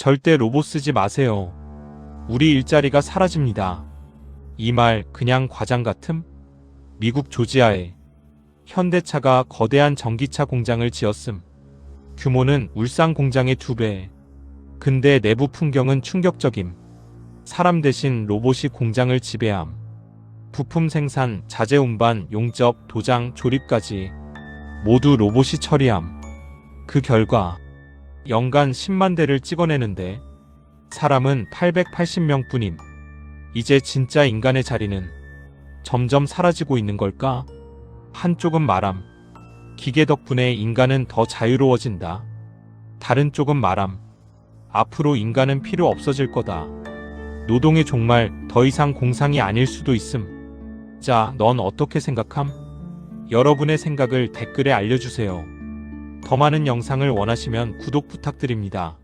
절대 로봇 쓰지 마세요. 우리 일자리가 사라집니다. 이 말 그냥 과장 같음? 미국 조지아에 현대차가 거대한 전기차 공장을 지었음. 규모는 울산 공장의 두 배. 근데 내부 풍경은 충격적임. 사람 대신 로봇이 공장을 지배함. 부품 생산, 자재 운반, 용접, 도장, 조립까지 모두 로봇이 처리함. 그 결과 연간 10만 대를 찍어내는데 사람은 880명 뿐임. 이제 진짜 인간의 자리는 점점 사라지고 있는 걸까? 한쪽은 말함. 기계 덕분에 인간은 더 자유로워진다. 다른 쪽은 말함. 앞으로 인간은 필요 없어질 거다. 노동의 종말 더 이상 공상이 아닐 수도 있음. 자, 넌 어떻게 생각함? 여러분의 생각을 댓글에 알려주세요. 더 많은 영상을 원하시면 구독 부탁드립니다.